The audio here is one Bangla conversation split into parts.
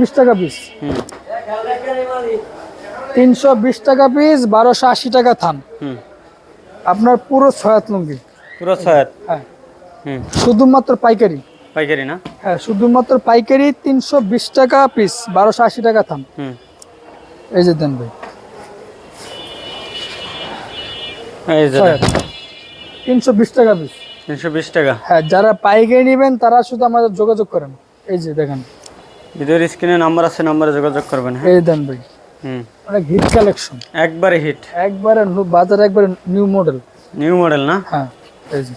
বিশ টাকা পিস হুম তিনশো বিশ টাকা পিস বারোশো আশি টাকা থান। হুম। আপনার পুরো ছয়াত লুঙ্গি। পুরো ছয় হ্যাঁ। শুধুমাত্র পাইকারি। পাইকারি না? হ্যাঁ শুধুমাত্র পাইকারি তিনশো বিশ টাকা পিস বারোশো আশি টাকা থান। হুম। এই যে দেন ভাই। ছয়াত। তিনশো বিশ টাকা পিস তিনশো বিশ টাকা। হ্যাঁ যারা পাইকারি নেবেন তারা শুধু আমাদের যোগাযোগ করেন। এই যে দেখেন। ভিডিওর স্ক্রিনে নাম্বার আছে নাম্বারে যোগাযোগ করবেন হ্যাঁ? এই দেন ভাই। হুম। অনেক হিট কালেকশন একবারে হিট একবারে বাজারে একবারে নিউ মডেল নিউ মডেল না? হ্যাঁ এই যে।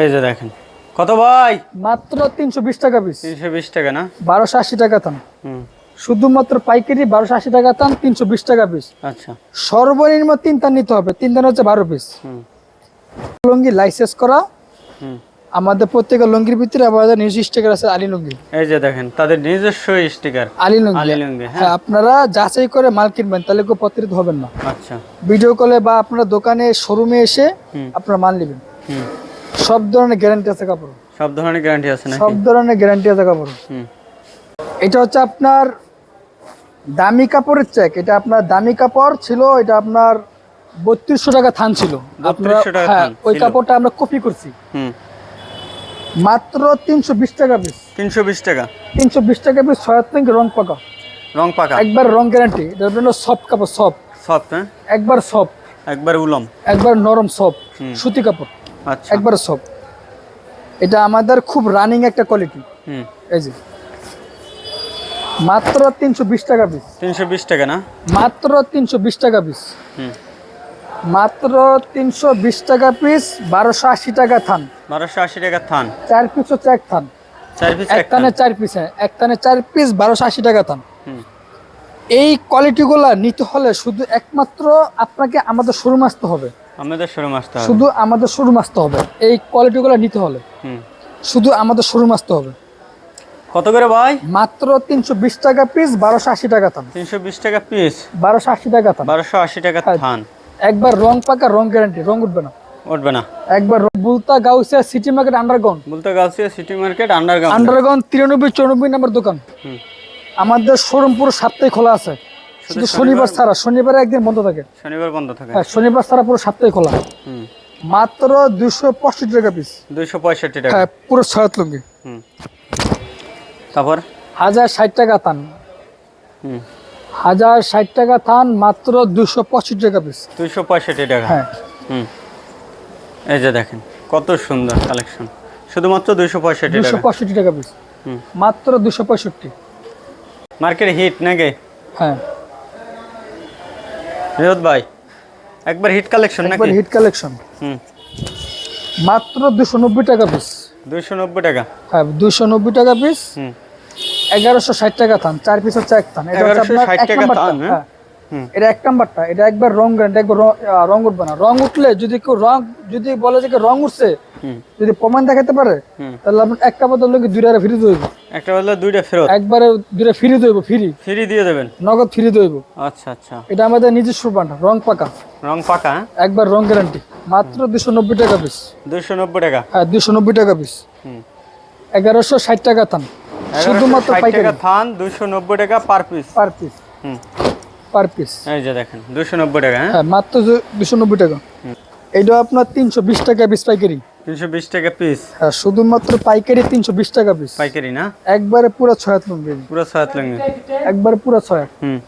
এই যে দেখেন। কত ভাই? মাত্র তিনশো বিশ টাকা পিস তিনশো বিশ টাকা না? বারোশো আশি টাকা হুম। শুধুমাত্র পাইকারি বারোশো আশি টাকা থান তিনশো বিশ টাকা পিস আচ্ছা। সর্বনিম্ন তিন তান নিতে হবে তিন তান হচ্ছে বারো পিস হুম। লুঙ্গি লাইসেন্স করা। হুম। আমাদের প্রত্যেকের লুঙ্গির ভিতরে আমাদের নিউজ স্টিকার আছে আলী লুঙ্গি। এই যে দেখেন তাদের নিজস্ব স্টিকার আলী লুঙ্গি। আলী লুঙ্গি হ্যাঁ। হ্যাঁ আপনারা যাচাই করে মাল কিনবেন তাহলে কেউ প্রতারিত হবেন না। আচ্ছা। ভিডিও কলে বা আপনার দোকানে শোরুমে এসে। আপনারা মাল নেবেন। সব ধরনের গ্যারান্টি আছে কাপড় সব ধরনের গ্যারান্টি আছে নাকি? সব ধরনের গ্যারান্টি আছে কাপড় এটা হচ্ছে আপনার দামি কাপড়ের চেক এটা আপনার দামি কাপড় ছিল এটা আপনার বত্রিশশো টাকা থান ছিল। আপনারা হ্যাঁ ওই কাপড়টা আমরা কপি করছি। মাত্র তিনশো বিশ টাকা পিস তিনশো বিশ টাকা। তিনশো বিশ টাকা পিস ছয় থেকে রং পাকা। রং পাকা। একবার রং গ্যারান্টি এটা হলো সফট কাপড় সফট সফট হ্যাঁ? একবার সফট একবার উলম। একবার নরম সফট। সুতি কাপড়। আচ্ছা। একবার সফট এটা আমাদের খুব রানিং একটা কোয়ালিটি হুম। এই যে। মাত্র তিনশো বিশ টাকা পিস তিনশো বিশ টাকা না? মাত্র তিনশো বিশ টাকা পিস হুম। মাত্র তিনশো বিশ টাকা পিস বারোশো আশি টাকা থান। বারোশো আশি টাকা থান। চার পিস হচ্ছে এক থান। এক থানে। চার পিস হ্যাঁ এক থানে চার পিস বারোশো আশি টাকা থান। এই কোয়ালিটিগুলো নিতে হলে শুধু একমাত্র আপনাকে আমাদের শোরুম আসতে হবে। আমাদের শোরুম আসতে হবে। শুধু আমাদের শোরুম আসতে হবে। এই কোয়ালিটিগুলো নিতে হলে। হুম। শুধু আমাদের শোরুম আসতে হবে। কত করে ভাই? মাত্র তিনশো বিশ টাকা পিস বারোশো আশি টাকা থান। তিনশো বিশ টাকা পিস বারোশো আশি টাকা থান। বারোশো আশি টাকা হ্যাঁ। থান। একবার রং পাকা রং গ্যারান্টি রং উঠবে না। উঠবে না। একবার Bulta Gausia city market underground বলতে Gausia city market underground underground তিরানব্বই চৌরানব্বই নম্বর দোকান। হুম। আমাদের শোরুম পুরো সপ্তাহে খোলা আছে। শুধু শনিবার ছাড়া শনিবারে একদিন বন্ধ থাকে। শনিবার বন্ধ থাকে। হ্যাঁ শনিবার ছাড়া পুরো সপ্তাহে খোলা। হুম। মাত্র দুশো পঁয়ষট্টি টাকা পিস দুইশো পঁয়ষট্টি টাকা। হ্যাঁ পুরো ছয়াত লুঙ্গি। হুম। তারপর? হাজার ষাট টাকা তান। হুম। হাজার ষাট টাকা থান মাত্র দুশো পঁয়ষট্টি টাকা পিস দুইশো পঁয়ষট্টি টাকা? হ্যাঁ। হুম। এই যে দেখেন কত সুন্দর কালেকশন শুধুমাত্র দুইশো পঁয়ষট্টি দুশো পঁয়ষট্টি টাকা পিস হুম। মাত্র দুশো পঁয়ষট্টি। মার্কেট হিট নাকি? হ্যাঁ। নিরোদ ভাই একবার হিট কালেকশন একবার নাকি? হিট কালেকশন হুম। মাত্র দুশো নব্বই টাকা পিস দুশো নব্বই টাকা? হ্যাঁ দুশো নব্বই টাকা পিস হুম। এগারোশো ষাট টাকা থান চার পিস হচ্ছে এক থান। এটা হচ্ছে আপনার এক নাম্বারটা থান, হ্যাঁ? হ্যাঁ। হুম। এটা এক নাম্বারটা এটা একবার রং একবার রং- উঠবে না। রং উঠলে যদি কেউ রং যদি বলে যে রং উঠছে যদি প্রমাণ দেখাতে পারে তাহলে আপনার একটা বদল লোক দুইটা ফ্রি দইব একটা বললে দুইটা ফেরত? একবারে দুইটা ফ্রি দইব ফ্রি। ফ্রি দিয়ে দেবেন? নগদ ফ্রি দইব আচ্ছা আচ্ছা। এটা আমাদের নিজস্ব বান্ডা রং পাকা। রং পাকা একবার রং গ্যারান্টি। মাত্র দুশো নব্বই টাকা পিস দুইশো নব্বই টাকা? হ্যাঁ দুশো নব্বই টাকা পিস হুম। এগারোশো ষাট টাকা থান। শুধুমাত্র পাইকারি। থান দুইশো নব্বই টাকা পার পিস। Per piece. হুম। Per piece. এই যে দেখেন দুইশো নব্বই টাকা হ্যাঁ? হ্যাঁ মাত্র দুশো নব্বই টাকা। এইটা আপনার তিনশো বিশ টাকা পিস পাইকারি। তিনশো বিশ টাকা পিস হ্যাঁ শুধুমাত্র পাইকারি তিনশো বিশ টাকা পিস পাইকারি না? একবারে পুরো ছয় হাত লুঙ্গি পুরো সাত লঙ্গি একবারে পুরো ছয় হাত। হুম।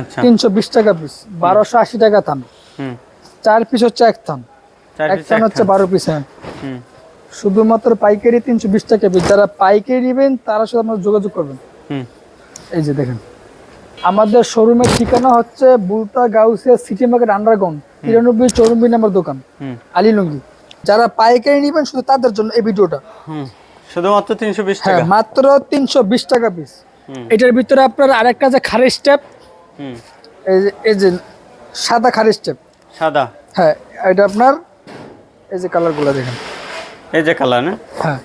আচ্ছা। তিনশো বিশ টাকা পিস বারোশো আশি টাকা থান। হুম। চার পিস হচ্ছে এক থান। এক থান হচ্ছে বারো পিস হ্যাঁ। হুম। শুধুমাত্র পাইকারি তিনশো বিশ টাকা পিস যারা পাইকারি নেবেন তারা সাথে আপনার যোগাযোগ করবেন। এই যে দেখেন আমাদের শোরুমের ঠিকানা হচ্ছে Bulta Gausia city market underground তিরানব্বই চৌরানব্বই নম্বর দোকান আলী লুঙ্গি। যারা পাইকারি নেবেন শুধু তাদের জন্য এই ভিডিওটা। শুধুমাত্র তিনশো বিশ হ্যাঁ টাকা? মাত্র তিনশো বিশ টাকা পিস এটার ভিতরে আপনার আরেকটা যে খারের স্টেপ হুম। এই যে এই যে সাদা খারের স্টেপ সাদা। হ্যাঁ এটা আপনার এই যে কালারগুলো দেখেন। এই যে কালার না? হ্যাঁ।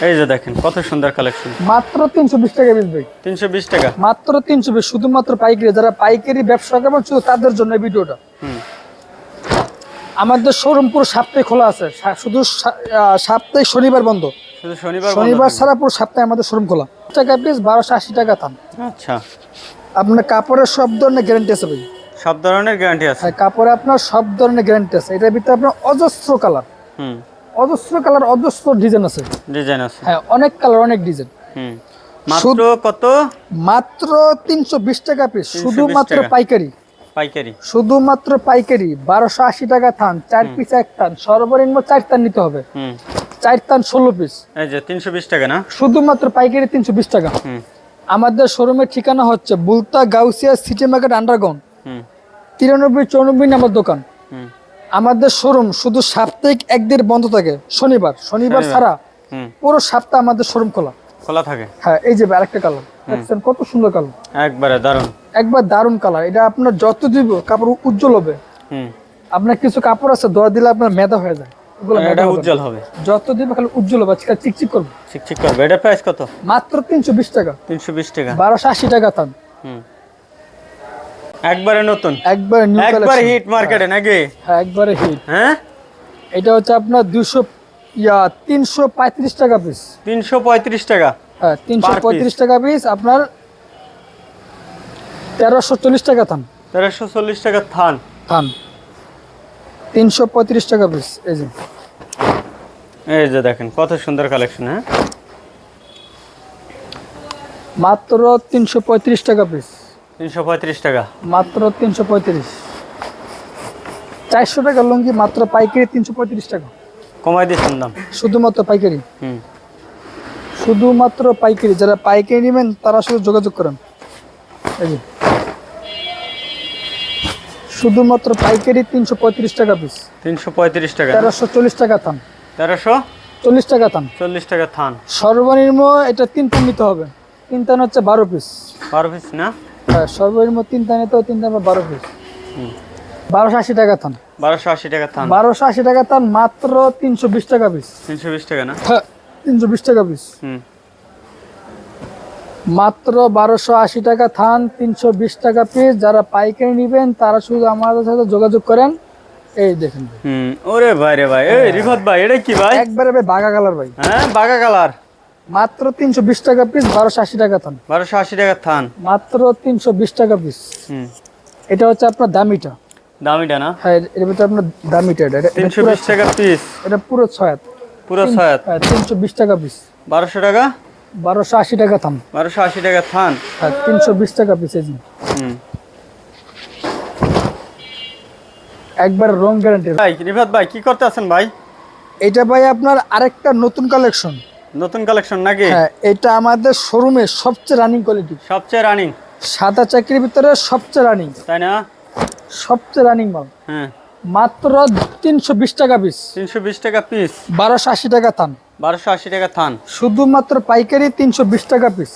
এই যে দেখেন কত সুন্দর কালেকশন মাত্র তিনশো বিশ টাকা পিস ভাই। তিনশো বিশ টাকা? মাত্র তিনশো বিশ শুধুমাত্র পাইকারি। যারা পাইকারি ব্যবসা করবেন শুধু তাদের জন্য ভিডিওটা। হুম। আমাদের শোরুম পুরো সপ্তাহে খোলা আছে। শুধু সা- আহ, সাপ্তাহিক শনিবার বন্ধ। শুধু শনিবার শনিবার। ছাড়া পুরো সপ্তাহে আমাদের শোরুম খোলা। টাকা পিস বারোশো আশি টাকা থান আচ্ছা। আপনার কাপড়ের সব ধরনের গ্যারান্টি আছে ভাই। সব ধরনের গ্যারান্টি আছে। হ্যাঁ কাপড়ে আপনার সব ধরনের গ্যারান্টি আছে। এটার ভিতরে আপনার অজস্র কালার হুম। অজস্র কালার অজস্র ডিজাইন আছে। ডিজাইন আছে। হ্যাঁ অনেক কালার অনেক ডিজাইন হুম। মাত্র কত? মাত্র তিনশো বিশ টাকা পিস 320 শুধুমাত্র। পাইকারি। পাইকারি। শুধুমাত্র পাইকারি। বারোশো আশি টাকা থান চার পিস এক থান। সর্বনিম্ন চার থান নিতে হবে। হুম। চার থান ষোলো পিস এই যে তিনশো বিশ টাকা না? শুধুমাত্র পাইকারি তিনশো বিশ টাকা। হুম। আমাদের শোরুমের ঠিকানা হচ্ছে Bulta Gausia city market underground তিরানব্বই চৌরানব্বই নাম্বার দোকান। আমাদের শোরুম শুধু সাপ্তাহিক একদিন বন্ধ থাকে শনিবার। শনিবার। ছাড়া পুরো সপ্তাহ আমাদের শোরুম খোলা। খোলা থাকে। হ্যাঁ এই যে আরেকটা কালার। দেখছেন কত সুন্দর কালার। একবারে দারুণ। একবার দারুণ কালার। এটা আপনার যত দিব কাপড় উজ্জ্বল হবে। আপনার কিছু কাপড় আছে দোয়া দিলে আপনার মেদা হয়ে যায়। এটা উজ্জ্বল হবে। যত দিব খালি উজ্জ্বল হবে চিকচিক করবে। চিকচিক করবে। এটা প্রাইস কত? মাত্র তিনশো বিশ টাকা। তিনশো বিশ টাকা। বারোশো আশি টাকা থান হুম। একবারে নতুন? একবার নিউ একবার হিট মার্কেটে নাকি? হ্যাঁ একবারে হিট হ্যাঁ? এটা হচ্ছে আপনার দুশো ইয়া তিনশো পঁয়ত্রিশ টাকা পিস তিনশো পঁয়ত্রিশ টাকা? হ্যাঁ তিনশো Per piece। পঁয়ত্রিশ টাকা পিস আপনার তেরোশো চল্লিশ টাকা থান। তেরোশো চল্লিশ টাকা থান? থান। তিনশো পঁয়ত্রিশ টাকা পিস এই যে। এই যে দেখেন কত সুন্দর কালেকশন হ্যাঁ? মাত্র তিনশো পঁয়ত্রিশ টাকা পিস তিনশো পঁয়ত্রিশ টাকা। মাত্র তিনশো পঁয়ত্রিশ। চারশো টাকা লুঙ্গি মাত্র পাইকারি তিনশো পঁয়ত্রিশ টাকা। কমাই দাম। শুধুমাত্র পাইকারি? হুম। শুধুমাত্র পাইকারি। যারা পাইকারি নেবেন তারা শুধু যোগাযোগ করেন। এই যে। শুধুমাত্র পাইকারি তিনশো পঁয়ত্রিশ টাকা পিস তিনশো পঁয়ত্রিশ টাকা। তেরোশো চল্লিশ টাকা থান। তেরোশো? চল্লিশ টাকা থান। চল্লিশ টাকা থান। সর্বনিম্ন এটা তিন টান নিতে হবে। তিন টান হচ্ছে বারো পিস বারো পিস না? সর্বনিম্ন নিতে বারো পিস বারোশো আশি টাকা থান বারোশো আশি টাকা থান বারোশো আশি টাকা থান মাত্র তিনশো বিশ টাকা পিস তিনশো বিশ টাকা না? হ্যাঁ তিনশো বিশ টাকা পিস মাত্র বারোশো আশি টাকা থান তিনশো বিশ টাকা পিস যারা পাইকারি নেবেন তারা শুধু আমাদের সাথে যোগাযোগ করেন। এই দেখেন। ওরে ভাই রে ভাই এই রিফাত ভাই এটা কি ভাই? একবারে ভাই বাঘা কালার ভাই। হ্যাঁ বাগা কালার। মাত্র তিনশো বিশ টাকা পিস বারোশো আশি টাকা থান বারোশো আশি টাকা থান মাত্র তিনশো বিশ টাকা পিস এটা হচ্ছে আপনার দামিটা। দামিটা না? হ্যাঁ এর ভিতরে আপনার দামিটা এটা। তিনশো বিশ টাকা পিস এটা পুরো ছয়। পুরো ছয়াত হ্যাঁ তিনশো বিশ টাকা পিস বারোশো টাকা? বারোশো আশি টাকা থান বারোশো আশি টাকা থান হ্যাঁ তিনশো বিশ টাকা পিস এই হুম। একবার রং গ্যারান্টি ভাই রিফাত ভাই কি করতে আছেন ভাই? এটা ভাই আপনার আরেকটা নতুন কালেকশন নতুন কালেকশন নাকি? হ্যাঁ এটা আমাদের শোরুমে সবচেয়ে রানিং কোয়ালিটি সবচেয়ে রানিং সাদা চাকরির ভিতরে সবচেয়ে রানিং তাই না? সবচেয়ে রানিং মাল। হ্যাঁ। মাত্র তিনশো বিশ টাকা পিস তিনশো বিশ টাকা পিস বারোশো আশি টাকা থান। বারোশো আশি টাকা থান। শুধুমাত্র পাইকারি তিনশো বিশ টাকা পিস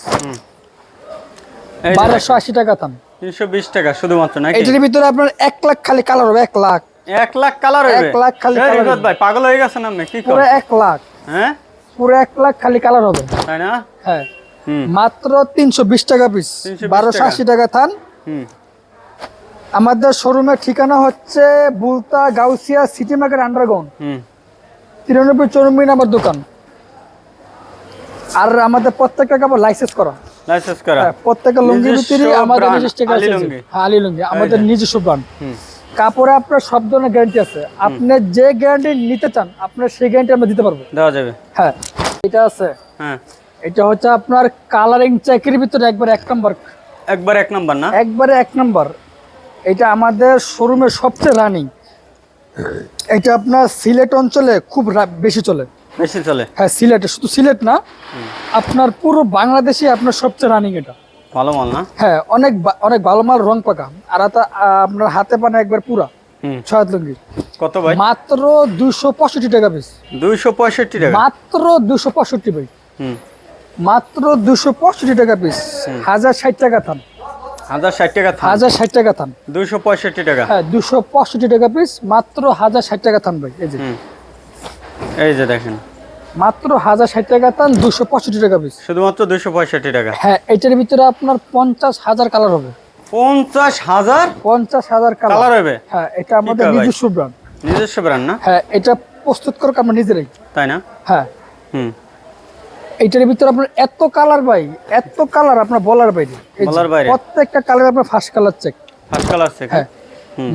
বারোশো আশি টাকা থান। তিনশো বিশ টাকা শুধুমাত্র নাকি? এটার ভিতরে আপনার এক লাখ খালি কালার হবে এক লাখ। এক লাখ কালার হবে? এক লাখ খালি। ভাই পাগল হয়ে গেছেন আপনি কি করে? এক লাখ। হ্যাঁ? পুরো এক লাখ খালি কালার হবে। তাই না? হ্যাঁ। মাত্র তিনশো বিশ টাকা পিস 320 বারোশো টাকা। আশি টাকা থান। আমাদের শোরুমের ঠিকানা হচ্ছে Bulta Gausia city market underground হুম। তিরানব্বই চৌরানব্বই নাম্বার দোকান। আর আমাদের প্রত্যেকটা কাপড় লাইসেন্স করা। লাইসেন্স করা। হ্যাঁ, প্রত্যেকটা লুঙ্গির ভিতরে আমাদের নিজস্ব আলী লুঙ্গি। হ্যাঁ আমাদের নিজস্ব ব্র্যান্ড কাপড়ে আপনার সব ধরনের গ্যারান্টি আছে। আপনি যে গ্যারান্টি নিতে চান আপনার সেই গ্যারান্টি আমরা দিতে পারব। দেওয়া যাবে। হ্যাঁ এটা আছে। হ্যাঁ। এটা হচ্ছে আপনার কালারিং চাকরির ভিতরে একবার এক নম্বর একবার এক নম্বর না? একবারে এক নম্বর এটা আমাদের শোরুমের সবচেয়ে রানিং এটা আপনার সিলেট অঞ্চলে খুব বেশি চলে। বেশি চলে। হ্যাঁ সিলেটে। শুধু সিলেট না আপনার পুরো বাংলাদেশে আপনার সবচেয়ে রানিং এটা। ভালো মাল না? হ্যাঁ অনেক অনেক ভালো মাল রং পাকা। আর আপনার হাতে পানে একবার পুরা ছয় লুঙ্গি। কত ভাই? মাত্র দুশো পঁয়ষট্টি টাকা পিস দুইশো পঁয়ষট্টি টাকা? মাত্র দুশো পঁয়ষট্টি ভাই। হুম। মাত্র দুশো পঁয়ষট্টি টাকা পিস হাজার ষাট টাকা থান। হাজার ষাট টাকা থান? হাজার ষাট টাকা থান। দুইশো পঁয়ষট্টি টাকা? হ্যাঁ দুশো পঁয়ষট্টি টাকা পিস মাত্র হাজার ষাট টাকা থান ভাই এই যে। এই যে দেখেন। মাত্র হাজার ষাট টাকা থান দুশো পঁয়ষট্টি টাকা পিস শুধুমাত্র দুইশো পঁয়ষট্টি টাকা? হ্যাঁ এটার ভিতরে আপনার পঞ্চাশ হাজার কালার হবে। পঞ্চাশ হাজার? পঞ্চাশ হাজার কালার হবে? হ্যাঁ এটা আমাদের নিজস্ব ব্র্যান্ড নিজস্ব ব্র্যান্ড না? হ্যাঁ এটা প্রস্তুত করক আমরা নিজেরাই। তাই না? হ্যাঁ। হুম। এইটার ভিতরে আপনার এত কালার ভাই এত কালার আপনার বলার বাইরে। বলার বাইরে। প্রত্যেকটা কালার আপনার first colour check first colour check হ্যাঁ।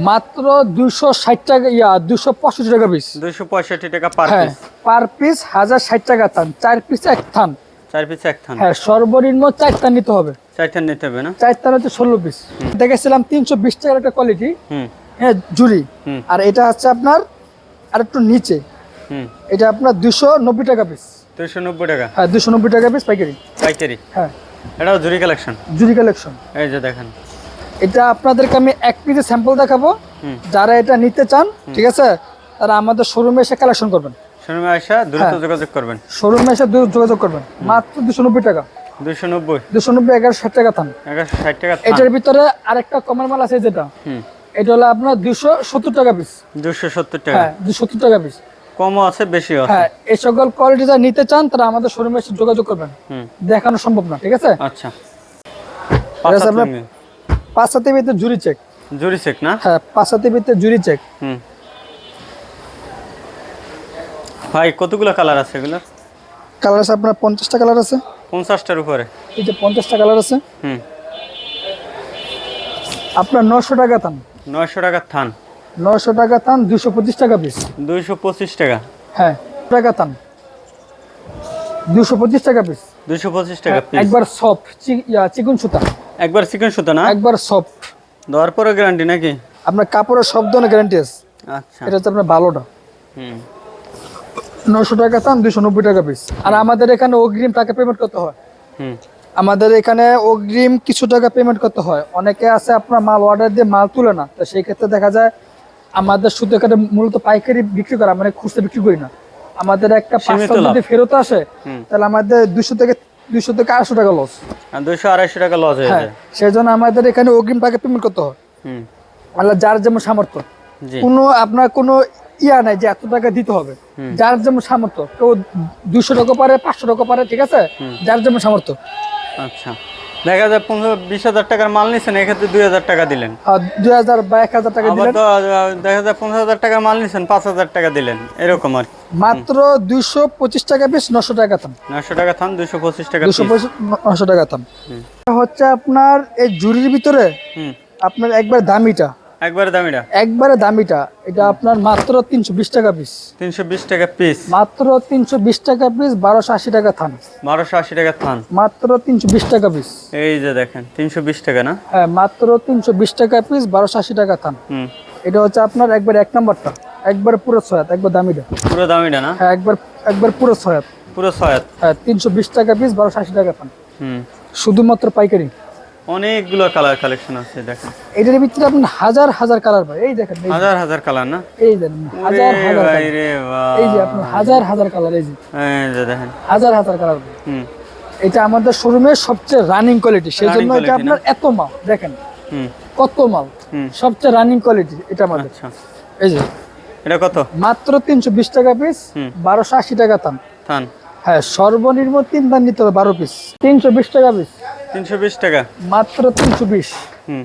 মাত্র দুশো ষাট টাকা ইয়া দুশো পঁয়ষট্টি টাকা পিস দুইশো পঁয়ষট্টি টাকা পার হ্যাঁ পিস পার পিস হাজার ষাট টাকা থান চার পিস এক থান। চার পিস এক থান। হ্যাঁ সর্বনিম্ন চার থান নিতে হবে। চারটা নিতে হবে না? চার থান হচ্ছে ষোলো পিস দেখেছিলাম তিনশো বিশ টাকার একটা কোয়ালিটি হ্যাঁ জুড়ি আর এটা হচ্ছে আপনার আর একটু নিচে এটা আপনার দুশো নব্বই টাকা পিস দুইশো নব্বই টাকা? হ্যাঁ দুশো নব্বই টাকা পিস পাইকারি। পাইকারি? হ্যাঁ। এটাও জুরি কালেকশন জুরি কালেকশন এই যে দেখেন। এটা আপনাদেরকে আমি এক পিসের স্যাম্পল দেখাবো। যারা এটা নিতে চান ঠিক আছে? তারা আমাদের শোরুমে এসে কালেকশন করবেন। শোরুমে আসা দ্রুত হ্যাঁ। যোগাযোগ করবেন। শোরুমে এসে যোগাযোগ করবেন। মাত্র দুশো নব্বই টাকা। দুইশো নব্বই। দুশো নব্বই ষাট টাকা থান। এগারোশো ষাট টাকা এটার ভিতরে আরেকটা মাল আছে যেটা। এটা হলো আপনার দুশো সত্তর টাকা পিস দুশো সত্তর টাকা। হ্যাঁ দুশো সত্তর টাকা পিস কমও আছে বেশিও আছে। হ্যাঁ এই সকল কোয়ালিটি যারা নিতে চান তারা আমাদের শোরুমে এসে যোগাযোগ করবেন। দেখানো সম্ভব না ঠিক আছে? আচ্ছা। পাঁচ সাথে ভিতরে জুরি চেক। জুরি চেক না? হ্যাঁ পাঁচ সাথে ভিতরে জুরি চেক। হুম। ভাই কতগুলো কালার আছে এগুলো? কালার আছে আপনার পঞ্চাশটা কালার আছে। পঞ্চাশটার উপরে। এই যে পঞ্চাশটা কালার আছে। হুম। আপনার নশো টাকা থান। নয়শো টাকার থান। নশো টাকা থান দুশো পঁচিশ টাকা পিস দুইশো পঁচিশ টাকা। হ্যাঁ টাকা থান। দুশো পঁচিশ টাকা পিস দুইশো পঁচিশ টাকা পিস একবার সফট চিকুন সুতা। একবার চিকেন সুতো না? একবার সফট দেওয়ার পরে গ্যারান্টি নাকি? আপনার কাপড়ের সব ধরনের গ্যারান্টি আছে। আচ্ছা। এটা হচ্ছে আপনার ভালোটা হুম। নশো টাকা থান দুশো নব্বই টাকা পিস আর আমাদের এখানে অগ্রিম টাকা পেমেন্ট করতে হয়। হুম। আমাদের এখানে অগ্রিম কিছু টাকা পেমেন্ট করতে হয়। অনেকে আছে আপনার মাল অর্ডার দিয়ে মাল তুলে না। তো সেই ক্ষেত্রে দেখা যায় আমাদের শুধু এখানে মূলত পাইকারি বিক্রি করা মানে খুচরা বিক্রি করি না। আমাদের একটা পার্সেল যদি ফেরত আসে তাহলে আমাদের দুশো থেকে দুশো থেকে আড়াইশো টাকা লস আর দুইশো আড়াইশো টাকা লস হয়ে হ্যাঁ যায় সেই জন্য আমাদের এখানে অগ্রিম টাকা পেমেন্ট করতে হয়। আল্লাহ যার যেমন সামর্থ্য। কোনো আপনার কোনো ইয়া নাই যে এত টাকা দিতে হবে। যার যেমন সামর্থ্য। কেউ দুশো টাকা পারে পাঁচশো টাকা পারে ঠিক আছে? যার যেমন সামর্থ্য। আচ্ছা। দেখা যায় পনেরো বিশ হাজার টাকার মাল নিচ্ছেন এক্ষেত্রে দুই হাজার টাকা দিলেন। দুই হাজার বা এক হাজার টাকা দিলেন। দেখা যায় পনেরো হাজার টাকার মাল নিচ্ছেন পাঁচ হাজার টাকা দিলেন এরকম আর মাত্র দুইশো পঁচিশ টাকা পিস নশো টাকা থাম নশো টাকা থাম দুইশো পঁচিশ টাকা দুশো নশো টাকা থাম। হচ্ছে আপনার এই জুরির ভিতরে আপনার একবার দামিটা। একবারে দামিটা? একবারে দামিটা। এটা আপনার মাত্র তিনশো বিশ টাকা পিস তিনশো বিশ টাকা পিস মাত্র তিনশো বিশ টাকা পিস বারোশো আশি টাকা থান। বারোশো আশি টাকা থান। মাত্র তিনশো বিশ টাকা পিস এই যে দেখেন তিনশো বিশ টাকা না? হ্যাঁ মাত্র তিনশো বিশ টাকা পিস বারোশো আশি টাকা থান। এটা হচ্ছে আপনার একবার এক নম্বরটা। একবার পুরো ছয়াত একবার দামিটা। পুরো দামিটা না? হ্যাঁ একবার একবার পুরো ছয়াত পুরো ছয়াত হ্যাঁ তিনশো বিশ টাকা পিস বারোশো আশি টাকা থান। হুম। শুধুমাত্র পাইকারি। অনেকগুলো কালার কালেকশন আছে দেখেন। এটার ভিতরে আপনি হাজার হাজার কালার ভাই এই দেখেন হাজার হাজার কালার না? এই দেখেন হাজার হাজার। এই যে আপনার হাজার হাজার কালার এই যে। এই যে দেখেন। হাজার হাজার কালার হুম। এটা আমাদের শোরুমের সবচেয়ে রানিং কোয়ালিটি সেই জন্য এটা আপনার এত মাল দেখেন। হুম। কত মাল? সবচেয়ে রানিং কোয়ালিটি এটা আমাদের। আচ্ছা। এই যে। এটা কত? মাত্র তিনশো বিশ টাকা পিস হুম। বারোশো আশি টাকা থান। থান। হ্যাঁ সর্বনিম্ন তিন দাম নিতে হবে বারো পিস তিনশো বিশ টাকা পিস তিনশো বিশ টাকা। মাত্র তিনশো বিশ। হুম।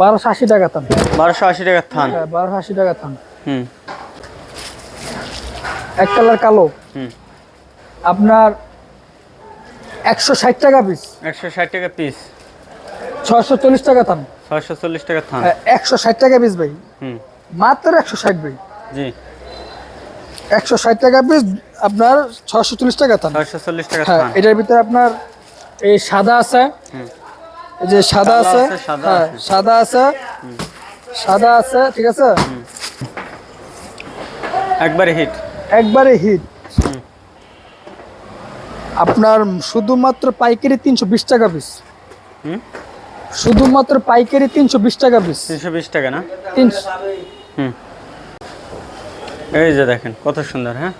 বারোশো আশি টাকা থান। বারোশো আশি টাকা থান। হ্যাঁ বারোশো আশি টাকা থান। হুম। এক কালার কালো। হুম। আপনার একশো ষাট টাকা পিস একশো ষাট টাকা পিস ছয়শো চল্লিশ টাকা থান। ছয়শো চল্লিশ টাকা থান। হ্যাঁ একশো ষাট টাকা পিস ভাই। হুম। মাত্র একশো ষাট ভাই। জি। একশো ষাট টাকা পিস আপনার ছয়শো চল্লিশ টাকা থান। ছয়শো চল্লিশ টাকা হ্যাঁ থান। এটার ভিতরে আপনার এই সাদা আছে। এই যে সাদা আছে। হ্যাঁ। সাদা আছে। সাদা আছে ঠিক আছে? একবারে হিট। একবারে হিট। আপনার শুধুমাত্র পাইকারি তিনশো বিশ টাকা পিস। শুধুমাত্র পাইকারি তিনশো বিশ টাকা পিস। তিনশো বিশ টাকা না? তিনশো এই যে দেখেন কত সুন্দর হ্যাঁ?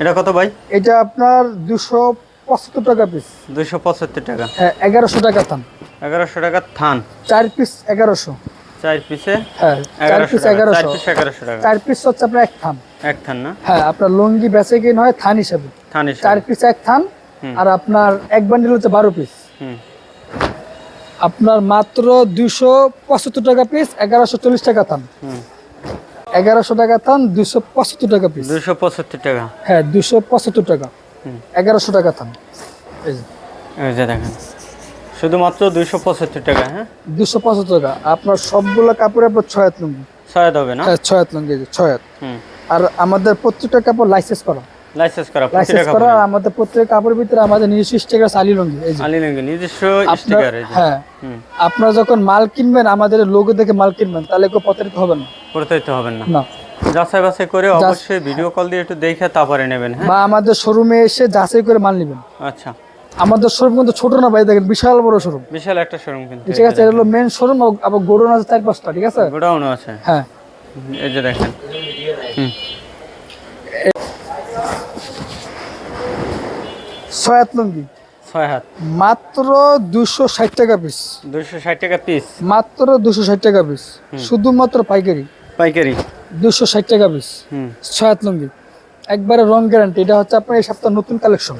এটা কত ভাই? এটা আপনার দুশো পঁচাত্তর টাকা পিস দুইশো পঁচাত্তর টাকা। হ্যাঁ এগারোশো টাকা থান। এগারোশো টাকা থান। চার পিস এগারোশো। চার পিসে হ্যাঁ চার পিস এগারোশো। এগারোশো টাকা। চার পিস হচ্ছে আপনার এক থান। এক থান না? হ্যাঁ আপনার লুঙ্গি বেচে কিন হয় থান হিসাবে। থান চার পিস এক থান আর আপনার এক বান্ডিল হচ্ছে বারো পিস হুম। আপনার মাত্র দুশো পঁচাত্তর টাকা পিস এগারোশো চল্লিশ টাকা থান। এগারোশো টাকা থান দুশো পঁচাত্তর টাকা পিস দুইশো পঁচাত্তর টাকা। হ্যাঁ দুশো পঁচাত্তর টাকা। এগারোশো টাকা থান। এই যে। দেখেন। শুধুমাত্র দুইশো পঁচাত্তর টাকা হ্যাঁ? দুশো পঁচাত্তর টাকা। আপনার সবগুলো কাপড় আপনার ছয় হাত লুঙ্গি। ছয় হবে না? ছয় হাত লুঙ্গি ছয় হাত আর আমাদের প্রত্যেকটা কাপড় লাইসেন্স করা। লাইসেন্স করা লাইসেন্স করা আমাদের প্রত্যেক কাপড়ের ভিতরে আমাদের নিজস্ব স্টিকার আছে লুঙ্গি এই যে। লুঙ্গি নিজস্ব স্টিকার হ্যাঁ। আপনারা যখন মাল কিনবেন আমাদের লোগো দেখে মাল কিনবেন তাহলে কেউ প্রতারিত হবেন না। প্রতারিত হবেন না। না। যাচাই বাছাই করে অবশ্যই ভিডিও কল দিয়ে একটু দেখে তারপরে নেবেন হ্যাঁ? বা আমাদের শোরুমে এসে যাচাই করে মাল নেবেন। আচ্ছা। আমাদের শোরুম কিন্তু ছোট না ভাই দেখেন বিশাল বড় শোরুম বিশাল একটা শোরুম কিন্তু ঠিক আছে এটা হলো মেন শোরুম আবার গোডাউন আছে চার পাঁচটা ঠিক আছে? গোডাউনও আছে। হ্যাঁ। এই যে দেখেন। ছয় হাত লুঙ্গি। ছয় হাত। মাত্র দুশো ষাট টাকা পিস দুশো ষাট টাকা পিস মাত্র দুশো ষাট টাকা পিস শুধুমাত্র পাইকারি। পাইকারি। দুশো ষাট টাকা পিস হুম। ছয় লুঙ্গি। একবারে রং গ্যারান্টি এটা হচ্ছে আপনার এই সপ্তাহ নতুন কালেকশন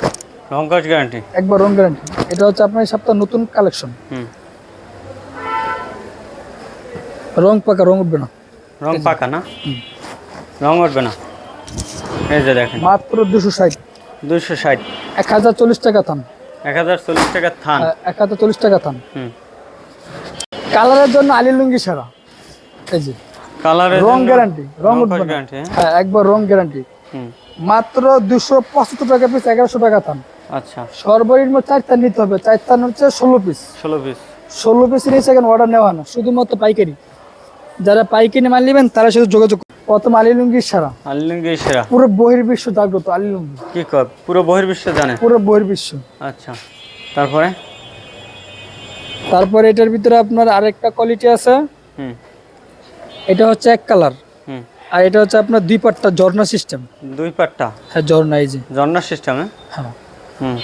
রঙ্কশ গ্যারান্টি একবার রং গ্যারান্টি এটা হচ্ছে আপনার এই সপ্তাহ নতুন কালেকশন হুম। রং পাকা রং উঠবে না। রং পাকা না? রং উঠবে না? এই যে দেখেন। মাত্র দুশো ষাট। দুশো ষাট। এক হাজার চল্লিশ টাকা থান। এক হাজার চল্লিশ টাকা থান। হ্যাঁ, এক হাজার চল্লিশ টাকা থান। হুম। কালারের জন্য আলি লুঙ্গি ছাড়া এই যে। কালারের রং গ্যারান্টি রং গ্যারান্টি হ্যাঁ। হ্যাঁ একবার রং গ্যারান্টি মাত্র দুশো পঁচাত্তর টাকা পিস আচ্ছা। সর্বনিম্ন চার তার নিতে হবে চার তার হচ্ছে পিস পিস পিস নিয়ে অর্ডার নেওয়া না শুধুমাত্র পাইকারি। যারা পাইকারি মাল নেবেন তারা শুধু যোগাযোগ প্রথম আলী লুঙ্গির সারা। আলিলুঙ্গি সেরা। পুরো বহির্বিশ্ব জাগ্রত আলী লুঙ্গি কি পুরো বহির্বিশ্ব জানে? পুরো বহির্বিশ্ব। আচ্ছা। তারপরে? তারপরে এটার ভিতরে আপনার আরেকটা কোয়ালিটি আছে। হুম। এটা হচ্ছে এক কালার। হুম। আর এটা হচ্ছে আপনার দুই পাট্টা ঝর্ণা সিস্টেম দুই পাট্টা? হ্যাঁ ঝর্ণা এই যে। ঝর্ণা সিস্টেম হ্যাঁ। হুম।